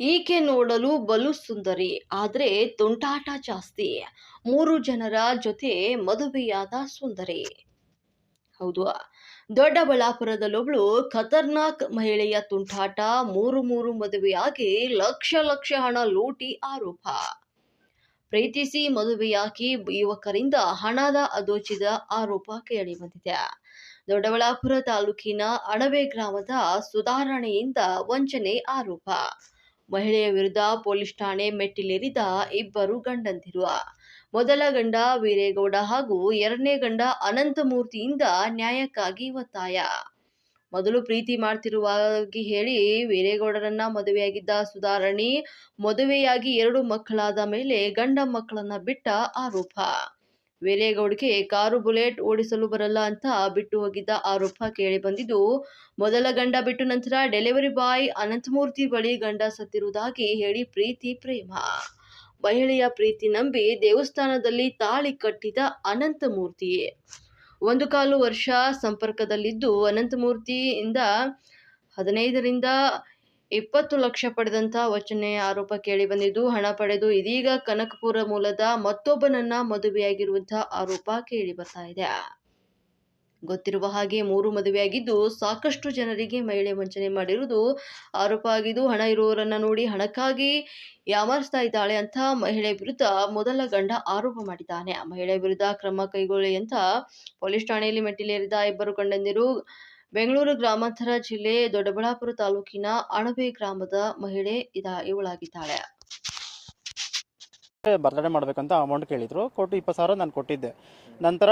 ಈಕೆ ನೋಡಲು ಬಲು ಸುಂದರಿ, ಆದರೆ ತುಂಟಾಟ ಜಾಸ್ತಿ. ಮೂರು ಜನರ ಜೊತೆ ಮದುವೆಯಾದ ಸುಂದರಿ. ಹೌದು ದೊಡ್ಡಬಳ್ಳಾಪುರದಲ್ಲೊಬ್ಳು ಖತರ್ನಾಕ್ ಮಹಿಳೆಯ ತುಂಟಾಟ, ಮೂರು ಮೂರು ಮದುವೆಯಾಗಿ ಲಕ್ಷ ಲಕ್ಷ ಹಣ ಲೂಟಿ ಆರೋಪ. ಪ್ರೀತಿಸಿ ಮದುವೆಯಾಗಿ ಯುವಕರಿಂದ ಹಣದ ಅದೋಚಿದ ಆರೋಪ ಕೇಳಿಬಂದಿದೆ ದೊಡ್ಡಬಳ್ಳಾಪುರ ತಾಲೂಕಿನ ಅಣವೆ ಗ್ರಾಮದ ಸುಧಾರಣೆಯಿಂದ ವಂಚನೆ ಆರೋಪ. ಮಹಿಳೆಯ ವಿರುದ್ಧ ಪೊಲೀಸ್ ಠಾಣೆ ಮೆಟ್ಟಿಲೇರಿದ ಇಬ್ಬರು ಗಂಡಂದಿರು. ಮೊದಲ ಗಂಡ ವೀರೇಗೌಡ ಹಾಗೂ ಎರಡನೇ ಗಂಡ ಅನಂತಮೂರ್ತಿಯಿಂದ ನ್ಯಾಯಕ್ಕಾಗಿ ಒತ್ತಾಯ. ಮೊದಲು ಪ್ರೀತಿ ಮಾಡ್ತಿರುವಾಗಿ ಹೇಳಿ ವೀರೇಗೌಡರನ್ನ ಮದುವೆಯಾಗಿದ್ದ ಸುಧಾರಣಿ ಮದುವೆಯಾಗಿ ಎರಡು ಮಕ್ಕಳಾದ ಮೇಲೆ ಗಂಡ ಮಕ್ಕಳನ್ನ ಬಿಟ್ಟ ಆರೋಪ. ವೀರೇಗೌಡ್ಗೆ ಕಾರು ಬುಲೆಟ್ ಓಡಿಸಲು ಬರಲ್ಲ ಅಂತ ಬಿಟ್ಟು ಹೋಗಿದ್ದ ಆರೋಪ ಕೇಳಿ ಬಂದಿದ್ದು, ಮೊದಲ ಗಂಡ ಬಿಟ್ಟು ನಂತರ ಡೆಲಿವರಿ ಬಾಯ್ ಅನಂತಮೂರ್ತಿ ಬಳಿ ಗಂಡ ಸತ್ತಿರುವುದಾಗಿ ಹೇಳಿ ಪ್ರೀತಿ ಪ್ರೇಮ. ಮಹಿಳೆಯ ಪ್ರೀತಿ ನಂಬಿ ದೇವಸ್ಥಾನದಲ್ಲಿ ತಾಳಿ ಕಟ್ಟಿದ ಅನಂತಮೂರ್ತಿ. ಒಂದು ಕಾಲು ವರ್ಷ ಸಂಪರ್ಕದಲ್ಲಿದ್ದು ಅನಂತಮೂರ್ತಿಯಿಂದ ಹದಿನೈದರಿಂದ ಇಪ್ಪತ್ತು ಲಕ್ಷ ಪಡೆದಂತಹ ವಚನೆ ಆರೋಪ ಕೇಳಿ ಬಂದಿದ್ದು, ಹಣ ಪಡೆದು ಇದೀಗ ಕನಕಪುರ ಮೂಲದ ಮತ್ತೊಬ್ಬನನ್ನ ಮದುವೆಯಾಗಿರುವಂತಹ ಆರೋಪ ಕೇಳಿ ಬರ್ತಾ ಇದೆ. ಗೊತ್ತಿರುವ ಹಾಗೆ ಮೂರು ಮದುವೆಯಾಗಿದ್ದು, ಸಾಕಷ್ಟು ಜನರಿಗೆ ಮಹಿಳೆ ವಂಚನೆ ಮಾಡಿರುವುದು ಆರೋಪ ಆಗಿದ್ದು, ಹಣ ಇರುವವರನ್ನ ನೋಡಿ ಹಣಕ್ಕಾಗಿ ಯಾಮಾರಿಸ್ತಾ ಇದ್ದಾಳೆ ಅಂತ ಮಹಿಳೆ ವಿರುದ್ಧ ಮೊದಲ ಗಂಡ ಆರೋಪ ಮಾಡಿದ್ದಾನೆ. ಮಹಿಳೆ ವಿರುದ್ಧ ಕ್ರಮ ಕೈಗೊಳ್ಳಿ ಅಂತ ಪೊಲೀಸ್ ಠಾಣೆಯಲ್ಲಿ ಮೆಟ್ಟಿಲೇರಿದ ಇಬ್ಬರು ಗಂಡಂದಿರು ಬೆಂಗಳೂರು ಗ್ರಾಮಾಂತರ ಜಿಲ್ಲೆ ದೊಡ್ಡಬಳ್ಳಾಪುರ ತಾಲೂಕಿನ ಅಣಬೆ ಗ್ರಾಮದ ಮಹಿಳೆ ಇದ, ಇವಳಾಗಿದ್ದಾಳೆ. ಬರ್ತ್ಡೇ ಮಾಡ್ಬೇಕಂತ ಅಮೌಂಟ್ ಕೇಳಿದ್ರು. ಕೊಟ್ಟು ಇಪ್ಪತ್ತು ಸಾವಿರ ನಾನು ಕೊಟ್ಟಿದ್ದೆ. ನಂತರ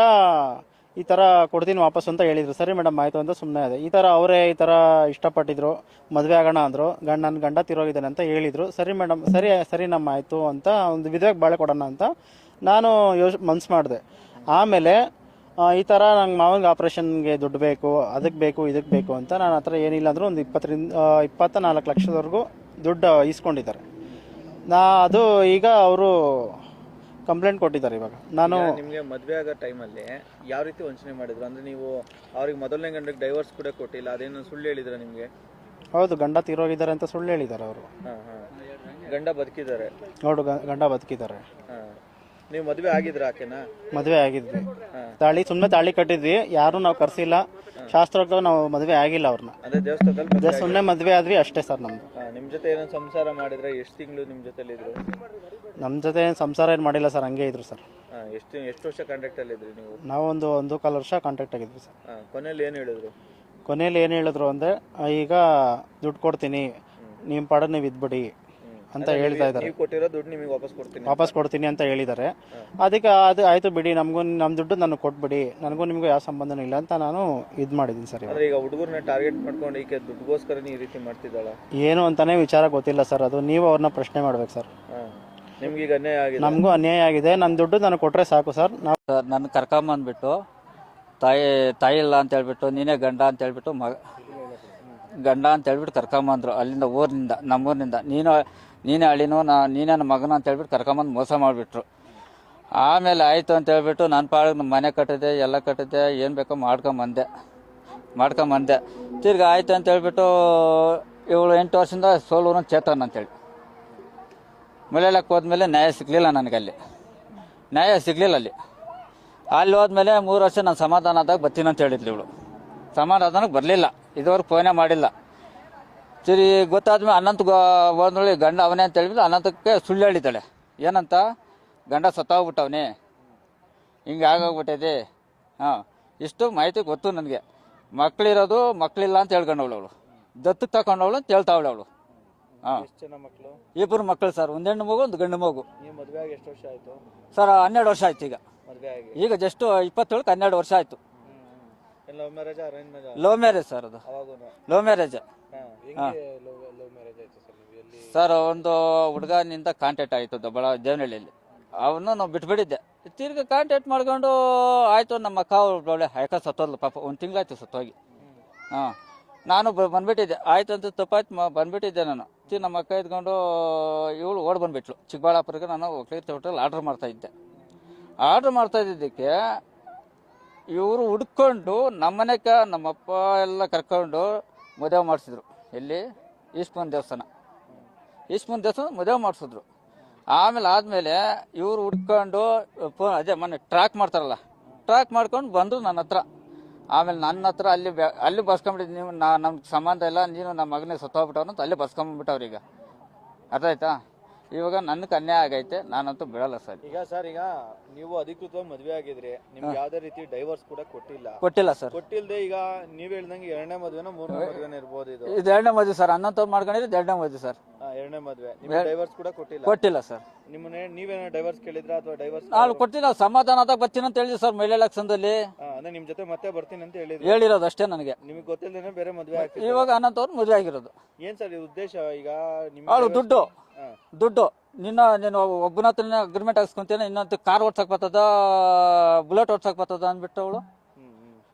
ಈ ಥರ ಕೊಡ್ತೀನಿ ವಾಪಸ್ ಅಂತ ಹೇಳಿದ್ರು. ಸರಿ ಮೇಡಮ್ ಆಯಿತು ಅಂತ ಸುಮ್ಮನೆ ಅದೇ ಈ ಥರ ಅವರೇ ಈ ಥರ ಇಷ್ಟಪಟ್ಟಿದ್ರು. ಮದುವೆ ಆಗೋಣ ಅಂದರು. ಗಂಡ ನನ್ನ ಗಂಡ ತಿರೋಗಿದ್ದಾನೆ ಅಂತ ಹೇಳಿದರು. ಸರಿ ಮೇಡಮ್ ಸರಿ ಸರಿ ನಮ್ಮ ಆಯಿತು ಅಂತ ಒಂದು ವಿಧವಾಗಿ ಬಾಳೆ ಕೊಡೋಣ ಅಂತ ನಾನು ಯೋಚ್, ಮನ್ಸು ಮಾಡಿದೆ. ಆಮೇಲೆ ಆ, ಈ ಥರ ನಂಗೆ ಮಾವನಿಗೆ ಆಪ್ರೇಷನ್ಗೆ ದುಡ್ಡು ಬೇಕು ಅದಕ್ಕೆ ಬೇಕು ಇದಕ್ಕೆ ಬೇಕು ಅಂತ ನಾನು ಹತ್ರ ಏನಿಲ್ಲ ಅಂದರೂ ಒಂದು ಇಪ್ಪತ್ತರಿಂದ ಆ, ಇಪ್ಪತ್ತ ನಾಲ್ಕು ಲಕ್ಷದವರೆಗೂ ದುಡ್ಡು ಇಸ್ಕೊಂಡಿದ್ದಾರೆ ನಾ ಅದು ಈಗ ಅವರು ಕಂಪ್ಲೇಂಟ್ ಕೊಟ್ಟಿದ್ದಾರೆ ಇವಾಗ. ನಾನು ನಿಮಗೆ ಮದುವೆ ಮದ್ವೆ ಆಗೋ ಟೈಮಲ್ಲಿ ಯಾವ ರೀತಿ ವಂಚನೆ ಮಾಡಿದ್ರು? ಅಂದ್ರೆ ನೀವು ಅವ್ರಿಗೆ ಮೊದಲನೇ ಗಂಡಕ್ಕೆ ಡೈವರ್ಸ್ ಕೂಡ ಕೊಟ್ಟಿಲ್ಲ ಅದೇನು ಸುಳ್ಳು ಹೇಳಿದ್ರ ನಿಮಗೆ? ಹೌದು ಗಂಡ ತೀರೋಗಿದ್ದಾರೆ ಅಂತ ಸುಳ್ಳು ಹೇಳಿದ್ದಾರೆ ಅವರು. ಹಾ ಹಾ. ಗಂಡ ಬದುಕಿದ್ದಾರೆ. ನೋಡು ಗ- ಗಂಡ ಬದುಕಿದ್ದಾರೆ. ಹಾ. ನೀವು ಮದುವೆ ಆಗಿದ್ರ ಆಕೆನ? ಮದುವೆ ಆಗಿದ್ವಿ. ತಾಳಿ ಸುಮ್ಮನೆ ತಾಳಿ ಕಟ್ಟಿದ್ವಿ. ಯಾರು ನಾವು ಕರ್ಸಿಲ್ಲ. ಶಾಸ್ತ್ರೋಕ್ತ ನಾವು ಮದುವೆ ಆಗಿಲ್ಲ ಅವ್ರನ್ನ. ಅದೇ ದೇವಸ್ಥಾನದಲ್ಲಿ ಮದ್ವೆ ಸುಮ್ಮನೆ ಮದುವೆ ಆದ್ವಿ ಅಷ್ಟೇ ಸರ್ ನಮ್ದು. ನಿಮ್ಮ ನಿಮ್ ಜೊತೆ ಏನೋ ಸಂಸಾರ ಮಾಡಿದ್ರೆ ಎಷ್ಟು ತಿಂಗಳು ನಿಮ್ ಜೊತೆಲಿ ಇದ್ರು ನಮ್ಮ ಜೊತೆ ಏನ್ ಸಂಸಾರ ಏನು ಮಾಡಿಲ್ಲ ಸರ್ ಹಂಗೆ ಇದ್ರು ಸರ್. ಹಾ, ಎಷ್ಟು ಎಷ್ಟು ವರ್ಷ ಕಾಂಟ್ಯಾಕ್ಟ್ ಅಲ್ಲಿ ಇದ್ರಿ ನೀವು? ನಾವೊಂದು ಒಂದು ಒಂದು ಕಾಲು ವರ್ಷ ಕಾಂಟ್ಯಾಕ್ಟ್ ಆಗಿದ್ವಿ ಸರ್. ಹಾ, ಕೊನೆಯಲ್ಲಿ ಏನ್ ಹೇಳಿದ್ರು? ಕೊನೆಯಲ್ಲಿ ಏನು ಹೇಳಿದ್ರು ಅಂದರೆ ಈಗ ದುಡ್ಡು ಕೊಡ್ತೀನಿ. ನಿಮ್ಮ ಪಾಡ ನೀವು ಇದ್ಬಿಡಿ. ಅಂತ ಹೇಳ್ತಾ ಇದ್ದಾರೆ. ನೀವು ಕೊಟ್ಟಿರೋ ದುಡ್ಡು ನಿಮಗೆ ವಾಪಸ್ ಕೊಡ್ತೀನಿ ವಾಪಸ್ ಕೊಡ್ತೀನಿ ಅಂತ ಹೇಳಿದ್ದಾರೆ. ಅದಕ್ಕೆ ಅದು ಆಯ್ತು ಬಿಡಿ ನಮಗೂ ನಮ್ಮ ದುಡ್ಡು ನನಗೆ ಕೊಟ್ಬಿಡಿ ನನಗೂ ನಿಮಗೂ ಯಾವ ಸಂಬಂಧನೂ ಇಲ್ಲ ಅಂತ ನಾನು ಇದು ಮಾಡಿದ್ದೀನಿ ಸರ್ ಅಂದ್ರೆ ಈಗ ಹುಡುಗರನ್ನ ಟಾರ್ಗೆಟ್ ಮಾಡ್ಕೊಂಡು ಈಕೆ ದುಡ್ಡುಗೋಸ್ಕರ ಈ ರೀತಿ ಮಾಡ್ತಿದ್ದಾಳ? ಏನು ಅಂತಾನೆ ವಿಚಾರ ಗೊತ್ತಿಲ್ಲ ಸರ್ ಅದು. ನೀವು ಅವ್ರನ್ನ ಪ್ರಶ್ನೆ ಮಾಡ್ಬೇಕು ಸರ್. ಹಾ. ನಿಮ್ಗೆ ಈಗ ಅನ್ಯಾಯ ಆಗಿದೆ? ನಮಗೂ ಅನ್ಯಾಯ ಆಗಿದೆ. ನನ್ನ ದುಡ್ಡು ನನಗೆ ಕೊಟ್ಟರೆ ಸಾಕು ಸರ್. ನಾವು ನನ್ನ ಕರ್ಕೊಂಬಂದ್ಬಿಟ್ಟು ತಾಯಿ ತಾಯಿ ಇಲ್ಲ ಅಂತ ಹೇಳ್ಬಿಟ್ಟು ನೀನೇ ಗಂಡ ಅಂತ ಹೇಳ್ಬಿಟ್ಟು ಮಗ ಗಂಡ ಅಂತ ಹೇಳ್ಬಿಟ್ಟು ಕರ್ಕೊಂಬಂದ್ರು ಅಲ್ಲಿಂದ ಊರಿನಿಂದ ನಮ್ಮೂರಿನಿಂದ. ನೀನು ನೀನೇ ಅಳಿನೋ, ನಾ, ನೀನೇ ನನ್ನ ಮಗನ ಅಂತ ಹೇಳ್ಬಿಟ್ಟು ಕರ್ಕೊಂಬಂದು ಮೋಸ ಮಾಡಿಬಿಟ್ರು. ಆಮೇಲೆ ಆಯಿತು ಅಂತ ಹೇಳ್ಬಿಟ್ಟು ನನ್ನ ಪಾಡಿಗೆ ಮನೆ ಕಟ್ಟಿದೆ, ಎಲ್ಲ ಕಟ್ಟಿದೆ, ಏನು ಬೇಕೋ ಮಾಡ್ಕೊಂಬಂದೆ. ಮಾಡ್ಕೊಂಬಂದೆ. ತಿರ್ಗಿ ಆಯಿತು ಅಂತ ಹೇಳ್ಬಿಟ್ಟು ಇವಳು ಎಂಟು ವರ್ಷದಿಂದ ಸೋಲೂರು ಚೇತನ್ ಅಂತೇಳಿ. ಮಳೆಲಕ್ಕೆ ಹೋದ್ಮೇಲೆ ನ್ಯಾಯ ಸಿಗಲಿಲ್ಲ ಅಲ್ಲಿ ನ್ಯಾಯ ಸಿಗಲಿಲ್ಲ ಅಲ್ಲಿ. ಅಲ್ಲಿ ಹೋದ್ಮೇಲೆ ಮೂರು ವರ್ಷ ನಾನು ಸಮಾಧಾನ ಆದಾಗ ಬರ್ತೀನಿ ಅಂತ ಹೇಳಿದ್ಲು ಇವಳು. ಸಮಾಧಾನಕ್ಕೆ ಬರಲಿಲ್ಲ. ಇದುವರೆಗೆ ಫೋನೇ ಮಾಡಿಲ್ಲ. ಸರಿ ಗೊತ್ತಾದ್ಮೇಲೆ ಅನಂತ ಹೋದ್ಮೇಲೆ ಗಂಡ ಅವನೇ ಅಂತ ಹೇಳಿದ್ಮೇಲೆ ಅನಂತಕ್ಕೆ ಸುಳ್ಳು ಹೇಳಿದ್ದಾಳೆ. ಏನಂತ? ಗಂಡ ಸತ್ತೋಗ್ಬಿಟ್ಟವನೇ. ಹಿಂಗೆ ಆಗೋಗ್ಬಿಟ್ಟಿದೆ ಹಾಂ ಇಷ್ಟು ಮಾಹಿತಿ ಗೊತ್ತು ನನಗೆ. ಮಕ್ಕಳಿರೋದು ಮಕ್ಕಳಿಲ್ಲ ಅಂತ ಹೇಳ್ಕೊಂಡವಳು ಅವಳು. ದತ್ತು ತಗೊಂಡವಳು ಅಂತ ಹೇಳ್ತಾವಳು ಅವಳು. ಹಾಂ. ಇಬ್ಬರು ಮಕ್ಕಳು ಸರ್ ಒಂದು ಹೆಣ್ಣು ಮಗು ಒಂದು ಗಂಡು ಮಗು. ಎಷ್ಟು ವರ್ಷ ಆಯಿತು? ಸರ್ ಹನ್ನೆರಡು ವರ್ಷ ಆಯ್ತು ಈಗ. ಈಗ ಜಸ್ಟ್ ಇಪ್ಪತ್ತೇಳಕ್ಕೆ ಹನ್ನೆರಡು ವರ್ಷ ಆಯಿತು. ಲವ್ ಮ್ಯಾರೇಜ್ ಸರ್ ಅದು. Love marriage. ಹೆಂಗೆ ಲವ್ ಲವ್ ಮ್ಯಾರೇಜ್ ಆಯ್ತು ಸರ್ ಒಂದು ಹುಡುಗನಿಂದ ಕಾಂಟ್ಯಾಕ್ಟ್ ಆಯಿತು ದೊಬ್ಬಳ ದೇವನಹಳ್ಳಿಯಲ್ಲಿ ಅವನು ನಾವು ಬಿಟ್ಬಿಟ್ಟಿದ್ದೆ. ತಿರ್ಗಿ ಕಾಂಟ್ಯಾಕ್ಟ್ ಮಾಡ್ಕೊಂಡು ಆಯಿತು ನಮ್ಮ ಅಕ್ಕ ಒಳ್ಳೆ ಹೈಕ ಸತ್ತೋದ್ಲು ಪಾಪ ಒಂದು ತಿಂಗಳಾಯ್ತು ಸತ್ತೋಗಿ. ಹಾಂ. ನಾನು ಬ- ಬಂದ್ಬಿಟ್ಟಿದ್ದೆ. ಆಯ್ತು ಅಂತ ತಪ್ಪಾಯ್ತು ಮ ಬಂದ್ಬಿಟ್ಟಿದ್ದೆ ನಾನು. ತಿ ನಮ್ಮ ಅಕ್ಕ ಇದ್ಕೊಂಡು ಇವಳು ಓಡ್ ಬಂದ್ಬಿಟ್ಲು. ಚಿಕ್ಕಬಳ್ಳಾಪುರಕ್ಕೆ ನಾನು ಒಕ್ಲೀರ್ ಹೋಟೆಲ್ ಆರ್ಡ್ರ್ ಮಾಡ್ತಾ ಇದ್ದೆ. ಆರ್ಡ್ರ್ ಮಾಡ್ತಾ ಇದ್ದಿದ್ದಕ್ಕೆ ಇವರು ಹುಡ್ಕೊಂಡು ನಮ್ಮನೆಕ ನಮ್ಮಪ್ಪ ಎಲ್ಲ ಕರ್ಕೊಂಡು ಮದುವೆ ಮಾಡಿಸಿದ್ರು. ಎಲ್ಲಿ ಈಶ್ಮನ್ ದೇವಸ್ಥಾನ. ಈಶ್ಮನ್ ದೇವಸ್ಥಾನ ಮದುವೆ ಮಾಡಿಸಿದ್ರು. ಆಮೇಲೆ ಆದಮೇಲೆ ಇವ್ರು ಹುಡ್ಕೊಂಡು ಅದೇ ಮೊನ್ನೆ ಟ್ರ್ಯಾಕ್ ಮಾಡ್ತಾರಲ್ಲ ಟ್ರ್ಯಾಕ್ ಮಾಡ್ಕೊಂಡು ಬಂದರು ನನ್ನ ಹತ್ರ. ಆಮೇಲೆ ನನ್ನ ಹತ್ರ ಅಲ್ಲಿ ಅಲ್ಲಿ ಬರ್ಸ್ಕೊಂಬಿಟ್ಟಿದ್ದು ನೀವು, ನಾ, ನಮ್ಗೆ ಸಂಬಂಧ ಇಲ್ಲ, ನೀನು ನಮ್ಮ ಮಗನಿಗೆ ಸತ್ತೋಗ್ಬಿಟ್ಟವ್ರು ಅಂತ ಅಲ್ಲಿ ಬಸ್ಕೊಂಬಿಟ್ಟವ್ರೀಗ ಈಗ. ಅರ್ಥ ಆಯ್ತಾ? ಇವಾಗ ನನ್ನ ಕನ್ಯಾ ಆಗೈತೆ ನಾನಂತೂ ಬಿಡಲ್ಲ ಸರ್. ಈಗ ಸರ್ ಈಗ ನೀವು ಅಧಿಕೃತವಾಗಿ ಮದ್ವೆ ಆಗಿದ್ರಿ ನಿಮ್ಗೆ ಯಾವ್ದೇ ರೀತಿ ಡೈವರ್ಸ್ ಕೂಡ ಕೊಟ್ಟಿಲ್ಲ. ಕೊಟ್ಟಿಲ್ಲ ಸರ್. ಕೊಟ್ಟಿಲ್ದೆ ಈಗ ನೀವ್ ಹೇಳ್ದಂಗೆ ಎರಡನೇ ಮದ್ವೆನ ಮೂರನೇ ಮದ್ವೆನ ಇರ್ಬೋದು ಇದು. ಇದು ಎರಡನೇ ಮದುವೆ ಸರ್ ಹನ್ನೊಂದು ಮಾಡ್ಕೊಂಡಿದ್ರೆ ಎರಡನೇ ಮದುವೆ ಸರ್. ಎರಡನೇ ಮದುವೆ. ಡೈವರ್ಸ್ ಕೂಡ ಕೊಟ್ಟಿಲ್ಲ. ಕೊಟ್ಟಿಲ್ಲ ಸರ್ ನಿಮ್ಮನ್ನ ನೀವೇನೋ ಡೈವರ್ಸ್ ಕೇಳಿದ್ರ ಅಥವಾ ಡೈವರ್ಸ್ ನಾನು ಕೊಟ್ಟಿಲ್ಲ ಸಮಾಧಾನದಾಗ ಬರ್ತೀನಿ ಅಂತ ಹೇಳಿದ್ವಿ ಸರ್ ಮಹಿಳೆ ಲಕ್ಷಣದಲ್ಲಿ ಅಂದ್ರೆ ನಿಮ್ ಜೊತೆ ಮತ್ತೆ ಬರ್ತೀನಿ ಅಂತ ಹೇಳಿದ್ರು. ಹೇಳಿರೋದು ಅಷ್ಟೇ ನನಗೆ. ನಿಮಗೆ ಗೊತ್ತಿಲ್ಲದೇನೆ ಬೇರೆ ಮದ್ವೆ ಆಗ್ತಿದೆ. ಇವಾಗ ಅನಂತವ್ರು ಮದುವೆ ಆಗಿರೋದು. ಏನ್ ಸರ್ ಇದು ಉದ್ದೇಶ ಈಗ ನಿಮ್ಮ ಅವಳು ದುಡ್ಡು. ದುಡ್ಡು. ನಿನ್ನ ನೀನು ಒಬ್ಬನ ಹತ್ರ ಅಗ್ರಿಮೆಂಟ್ ಹಾಕ್ಸ್ಕೊಂತೀನಿ ಇನ್ನಂತ ಕಾರ್ ಓಡ್ಸಕ್ ಬರ್ತದ ಬುಲೆಟ್ ಓಡ್ಸಕ್ ಬರ್ತದ ಅಂದ್ಬಿಟ್ಟು ಅವಳು.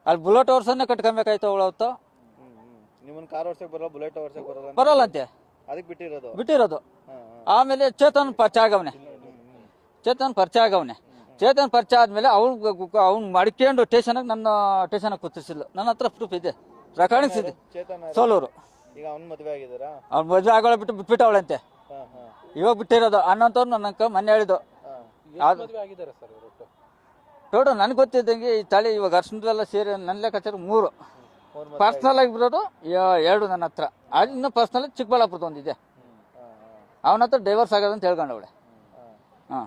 ಅಲ್ಲಿ ಬುಲೆಟ್ ಓಡ್ಸನ್ನೇ ಕಟ್ಕೊಬೇಕಾಯ್ತು ಅವಳು ಅವತ್ತು. ನಿಮ್ಮನ್ನ ಕಾರ್ ಓಡ್ಸಕ್ ಬರಲ್ಲ ಬುಲೆಟ್ ಓಡ್ಸಕ್ ಬರಲ್ಲ ಅಂತ. ಬರಲ್ಲಂತೆ ಅದಕ್ಕೆ ಬಿಟ್ಟಿರೋದು. ಆಮೇಲೆ ಚೇತನ್ ಪರಿಚಯ ಆಗವನೆ. ಚೇತನ್ ಪರಿಚಯ ಆಗವನೆ. ಚೇತನ್ ಪರಿಚಯ ಆದ್ಮೇಲೆ ಅವ್ನು ಅವ್ನು ಮಡ್ಕೊಂಡು ಸ್ಟೇಷನ್ಗೆ ನನ್ನ ಸ್ಟೇಷನ್ಗೆ ಕೂತಿಸಿಲ್ಲ ನನ್ನ ಹತ್ರ ಪ್ರೂಫ್ ಇದೆ. ರೆಕಾರ್ಡಿಂಗ್ಸ್ ಇದೆ. ಚೇತನ್ ಯಾರು? ಸೋಲೂರು. ಈಗ ಅವ್ನ್ ಮದ್ವೆ ಆಗಿದಾರಾ ಅವ್ನು ಮದುವೆ ಆಗೋಳ ಬಿಟ್ಟು ಬಿಟ್ಬಿಟ್ಟವಳಂತೆ. ಇವಾಗ ಬಿಟ್ಟಿರೋದು. ಅಣ್ಣಂತವ್ರು ನನ್ನ ಮನೆ ಮೊನ್ನೆ ಹೇಳಿದ್ದು. ಹಾ. ಟೋಟಲ್ ನನಗೆ ಗೊತ್ತಿದ್ದಂಗೆ ಈ ತಳಿ ಇವಾಗ ಅರ್ಶನದೆಲ್ಲ ಸೇರಿ ನನ್ನ ಲೆಕ್ಕಾಚಾರ ಮೂರು. ಪರ್ಸ್ನಲ್ ಆಗಿ ಬಿಡೋದು ಯ- ಎರಡು ನನ್ನ ಹತ್ರ. ಅದು ಇನ್ನು ಪರ್ಸ್ನಲ್ ಚಿಕ್ಕಬಳ್ಳಾಪುರದ ಒಂದಿದೆ ಅವನ ಹತ್ರ ಡೈವರ್ಸ್ ಆಗೋದಂತ ಹೇಳ್ಕೊಂಡವಳೆ ಹಾ.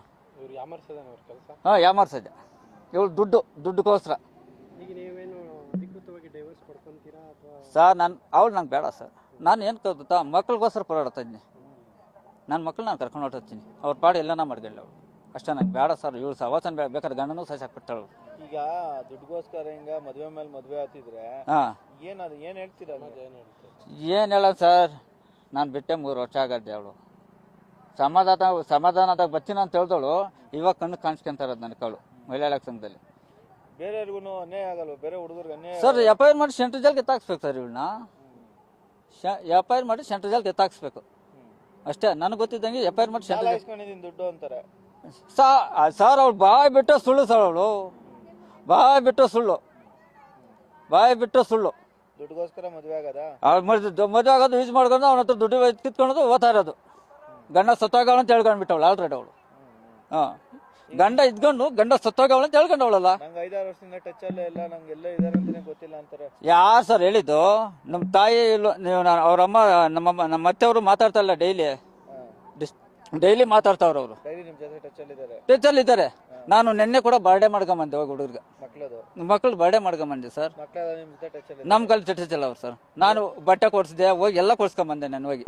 ಹಾಂ ಯಾಮರ್ಸದೆ. ಇವಳು ದುಡ್ಡು ದುಡ್ಡುಗೋಸ್ಕರ. ಸರ್ ನಾನು ಅವಳು ನಂಗೆ ಬೇಡ ಸರ್. ನಾನು ಏನು ಗೊತ್ತಾ ಮಕ್ಳಿಗೋಸ್ಕರ ಪರಾಡ್ತಾ ಇದ್ದೀನಿ ನನ್ನ ಮಕ್ಕಳು ನಾನು ಕರ್ಕೊಂಡು ಹೊರಟಿರ್ತೀನಿ ಅವ್ರ ಪಾಡು ಎಲ್ಲನ ಮಾಡ್ಕೊಳ್ಳಿ ಅವಳು. ಅಷ್ಟೇ ನಂಗೆ ಬೇಡ ಸರ್. ಇವಳು ಸವಾಸನ ಬೇಡ ಬೇಕಾದ್ರೆ ಗಂಡನೂ ಸಹ ಸಾಕ್ಬಿಡ್ತಾಳು ಈಗ ದುಡ್ಗೋಸ್ಕರ ಹಿಂಗ ಮದ್ವೆ ಮೇಲೆ ಮದ್ವೆ ಆತಿದ್ರೆ ಹಾಂ. ಏನ್ ಅದು ಏನ್ ಹೇಳ್ತೀರಾ? ಏನು ಹೇಳ ಸರ್? ನಾನು ಬಿಟ್ಟೆ ಮೂರು ವರ್ಷ ಆಗದ್ದೆ ಅವಳು. ಸಮಾಧಾನ ಸಮಾಧಾನದಾಗ ಬರ್ತೀನಿ ಅಂತ ಹೇಳ್ದವಳು ಇವಾಗ ಕಣ್ಣು ಕಾಣಿಸ್ಕೊಂತ ಇರೋದು ನನಗೆ ಅವಳು ಮಹಿಳಾ ಸಂಘದಲ್ಲಿ. ಬೇರೆಯವ್ರಿಗೂ ಅನ್ಯಾಯ ಆಗಲ್ವಾ? ಬೇರೆ ಹುಡುಗರಿಗೆ ಅನ್ಯಾಯ ಸರ್ ಎಫ್ ಐ ಆರ್ ಮಾಡಿ ಸೆಂಟ್ರಲ್ ಜೈಲ್ಗೆ ಎತ್ತಾಕ್ಸ್ಬೇಕು ಸರ್ ಇವಳನ್ನ. ಎಫ್ ಐ ಆರ್ ಮಾಡಿ ಸೆಂಟ್ರಲ್ ಜೈಲ್ಗೆ ಎತ್ತಾಕ್ಸ್ಬೇಕು. ಅಷ್ಟೇ ನನಗೆ ಗೊತ್ತಿದ್ದಂಗೆ ಎಫ್ ಐ ಆರ್ ಮಾಡಿ ಸೆಂಟ್ರಲ್ ದುಡ್ಡು ಅಂತಾರೆ. ಸಾ ಸರ್ ಅವ್ಳು ಬಾಯ್ ಬಿಟ್ಟು ಸುಳ್ಳು ಸರ್ ಅವಳು. ಬಾಯ್ ಬಿಟ್ಟು ಸುಳ್ಳು. ಬಾಯ್ ಬಿಟ್ಟು ಸುಳ್ಳು. ದುಡ್ಡುಗೋಸ್ಕರ ಮದ್ವೆ ಆಗದ? ಮದ್ವೆ ಆಗೋದು ಯೂಸ್ ಮಾಡ್ಕೊಂಡು ಅವನ ಹತ್ರ ದುಡ್ಡು ಕಿತ್ಕೊಂಡು ಓದ್ತಾ ಇರೋದು. ಗಂಡ ಸತ್ತೋಗವಳು ಅಂತ ಹೇಳ್ಕೊಂಡ್ಬಿಟ್ಟವಳು ಆಲ್ರೆಡಿ ಅವಳು. ಹಾಂ. ಗಂಡ ಇದ್ಕೊಂಡು ಗಂಡ ಸತ್ತೋಗವಳಂತ ಅಂತ ಹೇಳ್ಕೊಂಡವಳಲ್ಲ. ಐದಾರು ವರ್ಷದಿಂದ ಟಚ್ ಅಲ್ಲೇ ಇಲ್ಲ ಗೊತ್ತಿಲ್ಲ ಅಂತಾರೆ. ಯಾರು ಸರ್ ಹೇಳಿದ್ದು? ನಮ್ಮ ತಾಯಿ ಇಲ್ಲ ನೀವು ನಾನು ನಮ್ಮ ನಮ್ಮಮ್ಮ ನಮ್ಮ ಅತ್ತೆಯವರು ಮಾತಾಡ್ತಾ ಇಲ್ಲ ಡೈಲಿ ಡೈಲಿ ಮಾತಾಡ್ತಾವ್ರ ಅವರು. ಡೈಲಿ ನಿಮ್ ಜೊತೆ ಟಚ್ ಅಲ್ಲಿ ಇದ್ದಾರೆ. ನಾನು ನಿನ್ನೆ ಕೂಡ ಬರ್ಡೇ ಮಾಡ್ಕೊಂಬಂದೆ ಹೋಗಿ ಹುಡುಗ ಮಕ್ಳು ಮಕ್ಕಳು ಬರ್ಡೇ ಮಾಡ್ಕೊಂಬಂದೆ ಸರ್ ನಮ್ ನಿಮ್ ಜೊತೆ ಟಚ್ ಅಲ್ಲಿ ನಮ್ಮ ಕಲ್ ಚಟಿಸಿಲ್ಲ ಅವ್ರು ಸರ್ ನಾನು ಬಟ್ಟೆ ಕೊಡ್ಸಿದೆ ಹೋಗಿ ಎಲ್ಲ ಕೊಡ್ಸ್ಕೊಂಬಂದೆ ನಾನು ಹೋಗಿ.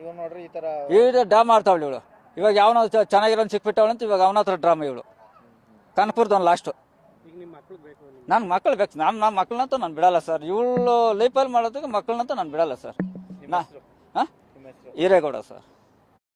ಇವ್ ನೋಡ್ರಿ ಈ ತರ ಈಗ ಡ್ರಾ ಮಾಡ್ತಾವಳು ಇವಳು. ಇವಾಗ ಯಾವನ ಚೆನ್ನಾಗಿರೋನ್ ಸಿಕ್ಬಿಟ್ಟವಳು ಅಂತ ಇವಾಗ ಅವನ ಹತ್ರ ಡ್ರಾಮಾ ಇವಳು ಕನಪುರದವ್ನು ಲಾಸ್ಟು ನನ್ ಮಕ್ಳು ಬೇಕು ನಾನು ನಮ್ಮ ಮಕ್ಕಳನ್ನಂತೂ ನಾನು ಬಿಡಲ್ಲ ಸರ್ ಇವಳು ಲೈಫಲ್ಲಿ ಮಾಡೋದಕ್ಕೆ ಮಕ್ಕಳನ್ನಂತೂ ನಾನು ಬಿಡಲ್ಲ ಸರ್ ನಿಮ್ಮ ನಾ ಹೆಸರು? ಹಾಂ? ನಿಮ್ಮ ಹೆಸರು? ಹಿರೇಗೌಡ ಸರ್